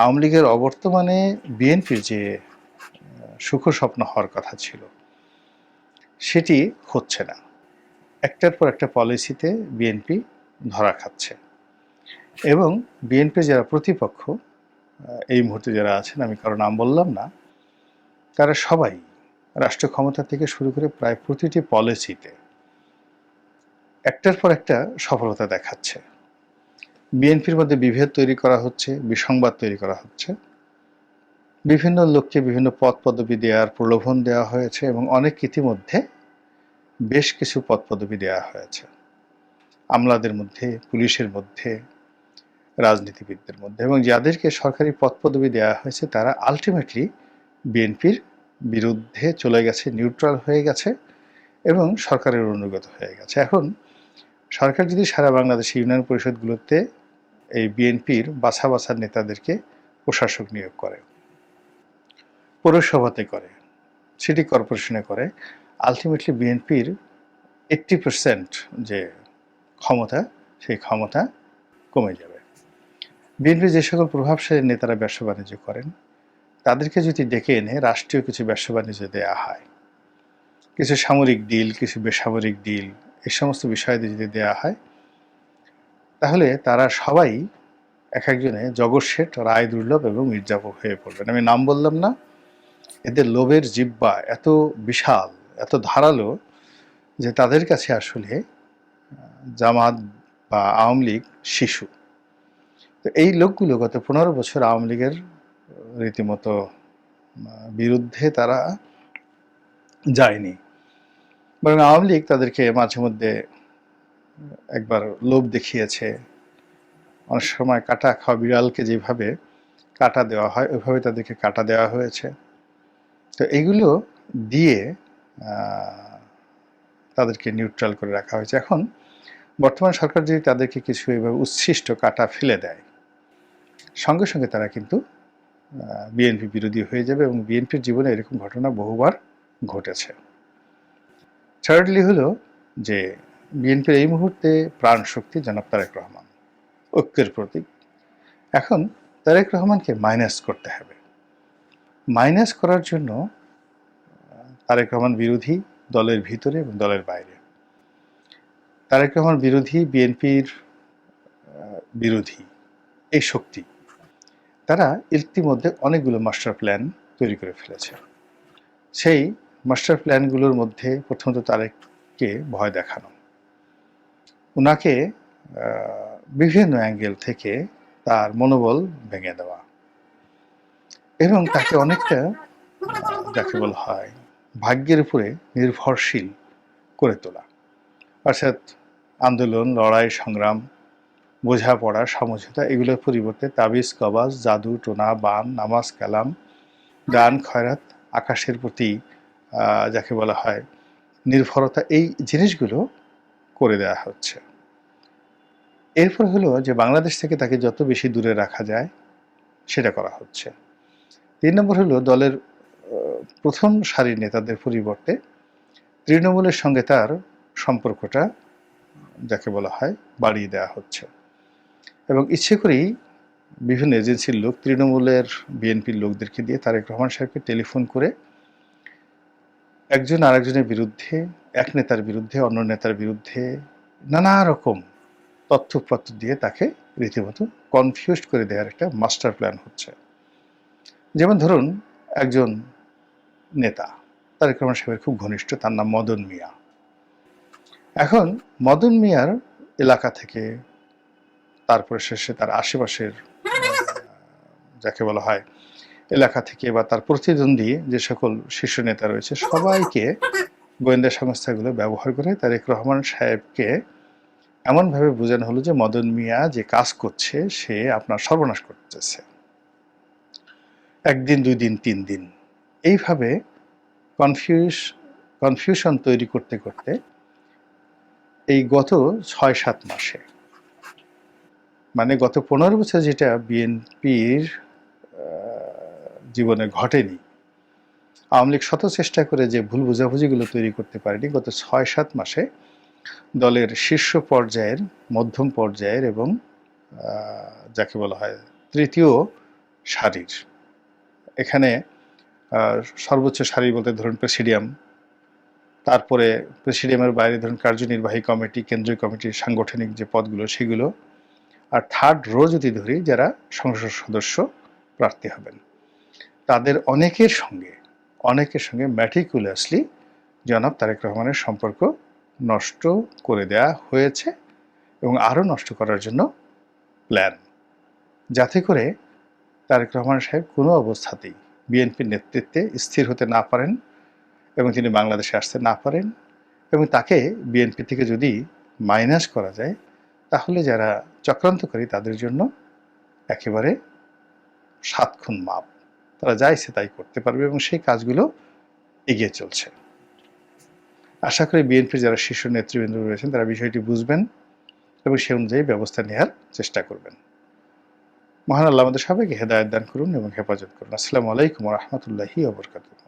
আওয়ামী লীগের অবর্তমানে বিএনপির যে সুখ স্বপ্ন হওয়ার কথা ছিল, সেটি হচ্ছে না। একটার পর একটা পলিসিতে বিএনপি ধরা খাচ্ছে এবং বিএনপি যারা প্রতিপক্ষ এই মুহূর্তে যারা আছেন, আমি কারও নাম বললাম না, তারা সবাই রাষ্ট্র ক্ষমতা থেকে শুরু করে প্রায় প্রতিটি পলিসিতে একটার পর একটা সফলতা দেখাচ্ছে। বিএনপির মধ্যে বিভেদ তৈরি করা হচ্ছে, বিসংবাদ তৈরি করা হচ্ছে। বিভিন্ন লোককে বিভিন্ন পদ পদবি দেওয়ার প্রলোভন দেওয়া হয়েছে এবং অনেক ইতিমধ্যে বেশ কিছু পদ পদবি দেওয়া হয়েছে। আমলাদের মধ্যে, পুলিশের মধ্যে, রাজনীতিবিদদের মধ্যে এবং যাদেরকে সরকারি পদ পদবি দেওয়া হয়েছে, তারা আলটিমেটলি বিএনপির বিরুদ্ধে চলে গেছে নিউট্রাল হয়ে গেছে এবং সরকারের অনুগত হয়ে গেছে। এখন সরকার যদি সারা বাংলাদেশ ইউনিয়ন পরিষদগুলোতে এই বিএনপির বাছা বাছা নেতাদেরকে প্রশাসক নিয়োগ করে, পৌরসভাতে করে, সিটি কর্পোরেশনে করে আলটিমেটলি বিএনপির এইট্টি পার্সেন্ট যে ক্ষমতা, সেই ক্ষমতা কমে যাবে। বিএনপির যে সকল প্রভাবশালী নেতারা ব্যবসা বাণিজ্য করেন, তাদেরকে যদি ডেকে এনে রাষ্ট্রীয় কিছু ব্যবসা বাণিজ্য দেওয়া হয়, কিছু সামরিক ডিল কিছু বেসামরিক ডিল এই সমস্ত বিষয় যদি দেওয়া হয়, তাহলে তারা সবাই এক একজনে জগৎ শেঠ, রায় দুর্লভ এবং মির্জাপুর হয়ে পড়বেন। আমি নাম বললাম না, এদের লোভের জিব্বা এত বিশাল, এত ধারালো যে তাদের কাছে আসলে জামাত বা আওয়ামী লীগ শিশু। তো এই লোকগুলো গত পনেরো বছর আওয়ামী লীগের রীতিমতো বিরুদ্ধে তারা যায়নি। বরং আওয়ামী লীগ তাদেরকে মাঝে মধ্যে একবার লোভ দেখিয়েছে। অনেক সময় কাটা খাওয়া বিড়ালকে যেভাবে কাটা দেওয়া হয়, ওইভাবে তাদেরকে কাটা দেওয়া হয়েছে। তো এগুলো দিয়ে তাদেরকে নিউট্রাল করে রাখা হয়েছে। এখন বর্তমান সরকার যদি তাদেরকে কিছু এভাবে উচ্ছিষ্ট কাটা ফেলে দেয়, সঙ্গে সঙ্গে তারা কিন্তু বিএনপি বিরোধী হয়ে যাবে এবং বিএনপির জীবনে এরকম ঘটনা বহুবার ঘটেছে। থার্ডলি হলো যে বিএনপির এই মুহূর্তে প্রাণ শক্তি জনাব তারেক রহমান, ঐক্যের প্রতীক। এখন তারেক রহমানকে মাইনাস করতে হবে। মাইনাস করার জন্য তারেক রহমান বিরোধী দলের ভিতরে এবং দলের বাইরে। তারেক রহমান বিরোধী বিএনপির বিরোধী এই শক্তি, তারা ইতিমধ্যে অনেকগুলো মাস্টার প্ল্যান তৈরি করে ফেলেছে। সেই মাস্টার প্ল্যানগুলোর মধ্যে প্রথমত তারেককে ভয় দেখানো। ওনাকে বিভিন্ন অ্যাঙ্গেল থেকে তার মনোবল ভেঙে দেওয়া। এবং তাকে অনেকটা, যাকে বলা হয়, ভাগ্যের উপরে নির্ভরশীল করে তোলা। অর্থাৎ আন্দোলন, লড়াই, সংগ্রাম, বোঝাপড়া, সমঝোতা, এগুলোর পরিবর্তে তাবিজ, কবাজ, জাদু, টোনা, বান, নামাজ, কালাম, দান, খয়রাত, আকাশের প্রতি যাকে বলা হয় নির্ভরতা, এই জিনিসগুলো করে দেওয়া হচ্ছে। এরপর হলো যে বাংলাদেশ থেকে তাকে যত বেশি দূরে রাখা যায়, সেটা করা হচ্ছে। তিন নম্বর হলো দলের প্রথম সারির নেতাদের পরিবর্তে তৃণমূলের সঙ্গে তার সম্পর্কটা যাকে বলা হয় বাড়িয়ে দেওয়া হচ্ছে। এবং ইচ্ছে করেই বিভিন্ন এজেন্সির লোক, তৃণমূলের বিএনপির লোকদেরকে দিয়ে তারেক রহমান সাহেবকে টেলিফোন করে একজন আরেকজনের বিরুদ্ধে, এক নেতার বিরুদ্ধে, অন্য নেতার বিরুদ্ধে নানা রকম তথ্যপত্র দিয়ে তাকে রীতিমতো কনফিউজ করে দেওয়ার একটা মাস্টার প্ল্যান হচ্ছে। যেমন ধরুন, একজন নেতা, তারেক রহমান সাহেবের খুব ঘনিষ্ঠ, তার নাম মদন মিয়া। এখন মদন মিয়ার এলাকা থেকে, তারপরে শেষে তার আশেপাশের যাকে বলা হয় এলাকা থেকে বা তার প্রতিদ্বন্দ্বী যে সকল শীর্ষ নেতা রয়েছে, সবাইকে গোয়েন্দা সংস্থাগুলো ব্যবহার করে তারেক রহমান সাহেবকে এমনভাবে বোঝানো হলো যে মদন মিয়া যে কাজ করছে, সে আপনার সর্বনাশ করতেছে। একদিন দুই দিন তিন দিন। এইভাবে কনফিউজ কনফিউশন তৈরি করতে করতে এই গত ছয় সাত মাসে মানে গত পনেরো বছর যেটা বিএনপির জীবনে ঘটেনি। আওয়ামী লীগ শত চেষ্টা করে যে ভুল বোঝাবুঝিগুলো তৈরি করতে পারেনি, গত ছয় সাত মাসে দলের শীর্ষ পর্যায়ের, মধ্যম পর্যায়ের এবং যাকে বলা হয় তৃতীয় সারির। এখানে সর্বোচ্চ সারি বলতে ধরুন প্রেসিডিয়াম, তারপরে প্রেসিডিয়ামের বাইরে ধরুন কার্যনির্বাহী কমিটি, কেন্দ্রীয় কমিটির সাংগঠনিক যে পদগুলো, সেগুলো, আর থার্ড রো যদি ধরি, যারা সংসদ সদস্য প্রার্থী হবেন। তাদের অনেকের সঙ্গে অনেকের সঙ্গে ম্যাটিকুলাসলি জনাব তারেক রহমানের সম্পর্ক নষ্ট করে দেয়া হয়েছে এবং আরও নষ্ট করার জন্য প্ল্যান যাতে করে তারেক রহমান সাহেব কোনো অবস্থাতেই বিএনপির নেতৃত্বে স্থির হতে না পারেন এবং তিনি বাংলাদেশে আসতে না পারেন এবং তাকে বিএনপি থেকে যদি মাইনাস করা যায়, তাহলে যারা চক্রান্তকারী তাদের জন্য একেবারে সাত খুন মাপ। তারা যা ইচ্ছে তাই করতে পারবে এবং সেই কাজগুলো এগিয়ে চলছে। আশা করি বিএনপির যারা শীর্ষ নেতৃবৃন্দ রয়েছেন, তারা বিষয়টি বুঝবেন এবং সে অনুযায়ী ব্যবস্থা নেওয়ার চেষ্টা করবেন। মহান আল্লাহ আমাদের সবাইকে হেদায়ত দান করুন এবং হেফাজত করুন। আসসালামু আলাইকুম রহমতুল্লাহি ওবরকাতুহ